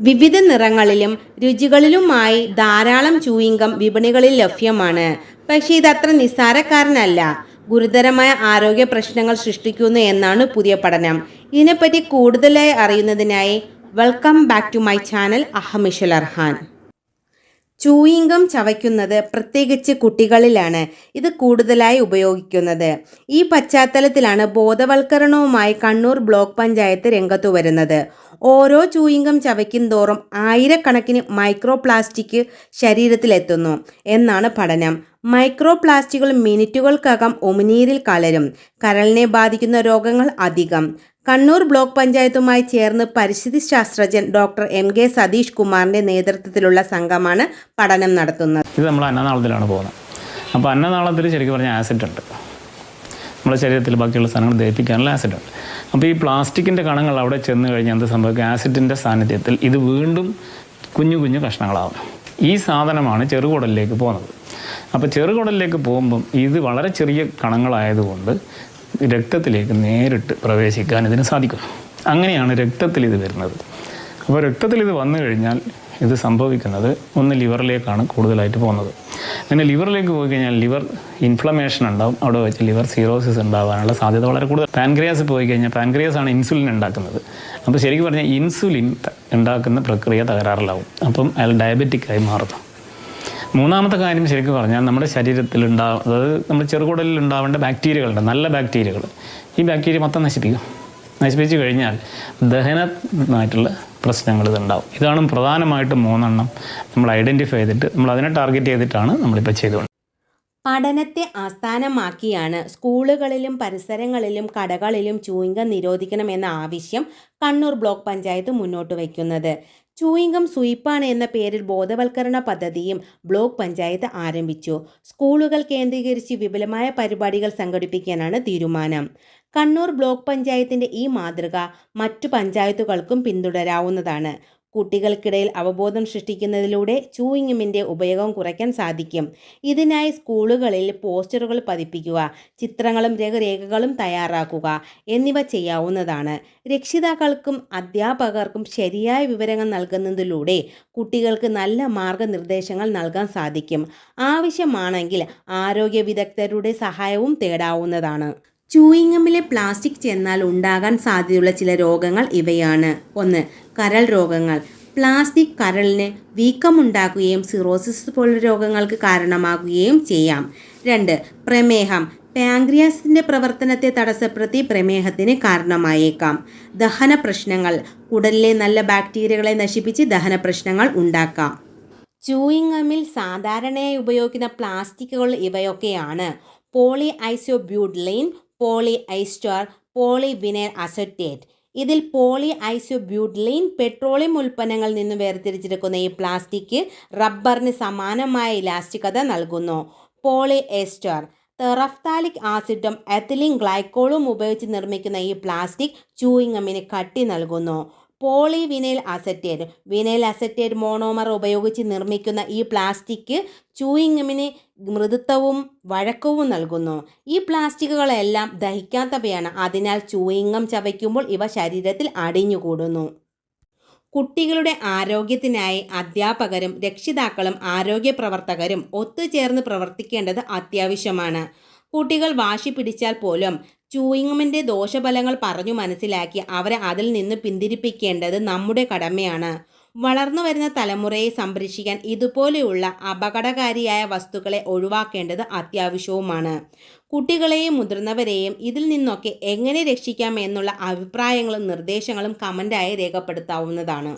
വിവിധ നിറങ്ങളിലും രുചികളിലുമായി ധാരാളം ചൂയിങ്കം വിപണികളിൽ ലഭ്യമാണ്. പക്ഷേ ഇതത്ര നിസ്സാരക്കാരനല്ല. ഗുരുതരമായ ആരോഗ്യ പ്രശ്നങ്ങൾ സൃഷ്ടിക്കുന്നു എന്നാണ് പുതിയ പഠനം. ഇതിനെപ്പറ്റി കൂടുതലായി അറിയുന്നതിനായി welcome back to my channel അഹമിഷൽ അർഹാൻ ചൂയിങ്കം ചവയ്ക്കുന്നത് പ്രത്യേകിച്ച് കുട്ടികളിലാണ് ഇത് കൂടുതലായി ഉപയോഗിക്കുന്നത്. ഈ പശ്ചാത്തലത്തിലാണ് ബോധവൽക്കരണവുമായി കണ്ണൂർ ബ്ലോക്ക് പഞ്ചായത്ത് രംഗത്തു വരുന്നത്. ഓരോ ചൂയിങ്കം ചവയ്ക്കും തോറും ആയിരക്കണക്കിന് മൈക്രോ പ്ലാസ്റ്റിക് ശരീരത്തിലെത്തുന്നു എന്നാണ് പഠനം. മൈക്രോ പ്ലാസ്റ്റിക്കുകൾ മിനിറ്റുകൾക്കകം ഉമിനീരിൽ കലരും. കരളിനെ ബാധിക്കുന്ന രോഗങ്ങൾ അധികം. കണ്ണൂർ ബ്ലോക്ക് പഞ്ചായത്തുമായി ചേർന്ന് പരിസ്ഥിതി ശാസ്ത്രജ്ഞൻ ഡോക്ടർ എം. കെ. സതീഷ് കുമാറിന്റെ നേതൃത്വത്തിലുള്ള സംഘമാണ് പഠനം നടത്തുന്നത്. ഇത് നമ്മൾ അന്നനാളത്തിലാണ് പോകുന്നത്. അപ്പോൾ അന്നനാളത്തിൽ ശരിക്കും പറഞ്ഞാൽ ആസിഡ് ഉണ്ട്. നമ്മുടെ ശരീരത്തിൽ ബാക്കിയുള്ള സാധനങ്ങൾ ദഹിപ്പിക്കാനുള്ള ആസിഡ് ഉണ്ട്. അപ്പോൾ ഈ പ്ലാസ്റ്റിക്കിന്റെ കണങ്ങൾ അവിടെ ചെന്ന് കഴിഞ്ഞാൽ എന്ത് സംഭവിക്കും? ആസിഡിന്റെ സാന്നിധ്യത്തിൽ ഇത് വീണ്ടും കുഞ്ഞു കുഞ്ഞു കഷ്ണങ്ങളാവും ഈ സാധനമാണ് ചെറുകുടലിലേക്ക് പോകുന്നത്. അപ്പോൾ ചെറുകുടലിലേക്ക് പോകുമ്പം ഇത് വളരെ ചെറിയ കണങ്ങളായതുകൊണ്ട് രക്തത്തിലേക്ക് നേരിട്ട് പ്രവേശിക്കാൻ ഇതിന് സാധിക്കും. അങ്ങനെയാണ് രക്തത്തിൽ ഇത് വരുന്നത്. അപ്പോൾ രക്തത്തിൽ ഇത് വന്നു കഴിഞ്ഞാൽ ഇത് സംഭവിക്കുന്നത് ഒന്ന് ലിവറിലേക്കാണ് കൂടുതലായിട്ട് പോകുന്നത്. അങ്ങനെ ലിവറിലേക്ക് പോയി കഴിഞ്ഞാൽ ലിവർ ഇൻഫ്ലമേഷൻ ഉണ്ടാവും. അവിടെ വെച്ച് ലിവർ സീറോസിസ് ഉണ്ടാവാനുള്ള സാധ്യത വളരെ കൂടുതൽ. പാൻക്രിയാസ് പോയി കഴിഞ്ഞാൽ പാൻക്രിയാസ് ആണ് ഇൻസുലിൻ ഉണ്ടാക്കുന്നത്. അപ്പോൾ ശരിക്കും പറഞ്ഞാൽ ഇൻസുലിൻ ഉണ്ടാക്കുന്ന പ്രക്രിയ തകരാറിലാവും. അപ്പം അയാൾ ഡയബറ്റിക്കായി മാറുന്നു. മൂന്നാമത്തെ കാര്യം ശരിക്കും പറഞ്ഞാൽ നമ്മുടെ ശരീരത്തിൽ ഉണ്ടാവും അതായത് നമ്മുടെ ചെറുകുടലിൽ ഉണ്ടാവേണ്ട ബാക്ടീരിയകളുണ്ട് നല്ല ബാക്ടീരിയകൾ. ഈ ബാക്ടീരിയ മൊത്തം നശിപ്പിക്കും. നശിപ്പിച്ചു കഴിഞ്ഞാൽ ദഹനമായിട്ടുള്ള പ്രശ്നങ്ങൾ ഇതുണ്ടാവും. ഇതാണ് പ്രധാനമായിട്ടും മൂന്നെണ്ണം നമ്മൾ ഐഡന്റിഫൈ ചെയ്തിട്ട് നമ്മൾ അതിനെ ടാർഗറ്റ് ചെയ്തിട്ടാണ് നമ്മളിപ്പോൾ ചെയ്തുകൊണ്ട് പഠനത്തെ ആസ്ഥാനമാക്കിയാണ് സ്കൂളുകളിലും പരിസരങ്ങളിലും കടകളിലും ചൂയിങ്കം നിരോധിക്കണമെന്ന ആവശ്യം കണ്ണൂർ ബ്ലോക്ക് പഞ്ചായത്ത് മുന്നോട്ട് വയ്ക്കുന്നത്. ചൂയിങ്കം സുയിപ്പാണ് എന്ന പേരിൽ ബോധവൽക്കരണ പദ്ധതിയും ബ്ലോക്ക് പഞ്ചായത്ത് ആരംഭിച്ചു. സ്കൂളുകൾ കേന്ദ്രീകരിച്ച് വിപുലമായ പരിപാടികൾ സംഘടിപ്പിക്കാനാണ് തീരുമാനം. കണ്ണൂർ ബ്ലോക്ക് പഞ്ചായത്തിന്റെ ഈ മാതൃക മറ്റു പഞ്ചായത്തുകൾക്കും പിന്തുടരാവുന്നതാണ്. കുട്ടികൾക്കിടയിൽ അവബോധം സൃഷ്ടിക്കുന്നതിലൂടെ ചൂയിങ്ങുമിന്റെ ഉപയോഗം കുറയ്ക്കാൻ സാധിക്കും. ഇതിനായി സ്കൂളുകളിൽ പോസ്റ്ററുകൾ പതിപ്പിക്കുക ചിത്രങ്ങളും രേഖകളും തയ്യാറാക്കുക എന്നിവ ചെയ്യാവുന്നതാണ്. രക്ഷിതാക്കൾക്കും അധ്യാപകർക്കും ശരിയായ വിവരങ്ങൾ നൽകുന്നതിലൂടെ കുട്ടികൾക്ക് നല്ല മാർഗനിർദ്ദേശങ്ങൾ നൽകാൻ സാധിക്കും. ആവശ്യമാണെങ്കിൽ ആരോഗ്യ വിദഗ്ധരുടെ സഹായവും തേടാവുന്നതാണ്. ചൂയിങ്ങമിലെ പ്ലാസ്റ്റിക് ചെന്നാൽ ഉണ്ടാകാൻ സാധ്യതയുള്ള ചില രോഗങ്ങൾ ഇവയാണ്. ഒന്ന് കരൾ രോഗങ്ങൾ. പ്ലാസ്റ്റിക് കരളിന് വീക്കമുണ്ടാക്കുകയും സിറോസിസ് പോലുള്ള രോഗങ്ങൾക്ക് കാരണമാകുകയും ചെയ്യാം. രണ്ട് പ്രമേഹം. പാങ്ക്രിയാസിന്റെ പ്രവർത്തനത്തെ തടസ്സപ്പെടുത്തി പ്രമേഹത്തിന് കാരണമായേക്കാം. ദഹന പ്രശ്നങ്ങൾ കുടലിലെ നല്ല ബാക്ടീരിയകളെ നശിപ്പിച്ച് ദഹന പ്രശ്നങ്ങൾ ഉണ്ടാക്കാം. ചൂയിങ്ങമിൽ സാധാരണയായി ഉപയോഗിക്കുന്ന പ്ലാസ്റ്റിക്കുകൾ ഇവയൊക്കെയാണ്. Poly isobutylene poly ഐസ്റ്റോർ poly vinyl acetate ഇതിൽ പോളി ഐസോബ്യൂട്ട്ലൈൻ പെട്രോളിയം ഉൽപ്പന്നങ്ങളിൽ നിന്ന് വേർതിരിച്ചെടുക്കുന്ന ഈ പ്ലാസ്റ്റിക് റബ്ബറിന് സമാനമായ ഇലാസ്റ്റികത നൽകുന്നു. പോളി എസ്റ്റർ തെറഫ്താലിക് ആസിഡും എത്തിലിൻ ഗ്ലൈക്കോളും ഉപയോഗിച്ച് നിർമ്മിക്കുന്ന ഈ പ്ലാസ്റ്റിക് ചൂയിങ്ങമിന് കട്ടി നൽകുന്നു. Poly vinyl acetate vinyl acetate monomer ഉപയോഗിച്ച് നിർമ്മിക്കുന്ന ഈ പ്ലാസ്റ്റിക് ചൂയിങ്ങമിന് മൃദുത്വവും വഴക്കവും നൽകുന്നു. ഈ പ്ലാസ്റ്റിക്കുകളെല്ലാം ദഹിക്കാത്തവയാണ്. അതിനാൽ ചൂയിങ്ങം ചവയ്ക്കുമ്പോൾ ഇവ ശരീരത്തിൽ അടിഞ്ഞുകൂടുന്നു. കുട്ടികളുടെ ആരോഗ്യത്തിനായി അധ്യാപകരും രക്ഷിതാക്കളും ആരോഗ്യ പ്രവർത്തകരും ഒത്തുചേർന്ന് പ്രവർത്തിക്കേണ്ടത് അത്യാവശ്യമാണ്. കുട്ടികൾ വാശി പിടിച്ചാൽ പോലും ചൂയിങ്ങമിന്റെ ദോഷഫലങ്ങൾ പറഞ്ഞു മനസ്സിലാക്കി അവരെ അതിൽ നിന്ന് പിന്തിരിപ്പിക്കേണ്ടത് നമ്മുടെ കടമയാണ്. വളർന്നു വരുന്ന തലമുറയെ സംരക്ഷിക്കാൻ ഇതുപോലെയുള്ള അപകടകാരിയായ വസ്തുക്കളെ ഒഴിവാക്കേണ്ടത് അത്യാവശ്യവുമാണ്. കുട്ടികളെയും മുതിർന്നവരെയും ഇതിൽ നിന്നൊക്കെ എങ്ങനെ രക്ഷിക്കാം എന്നുള്ള അഭിപ്രായങ്ങളും നിർദ്ദേശങ്ങളും കമന്റായി രേഖപ്പെടുത്താവുന്നതാണ്.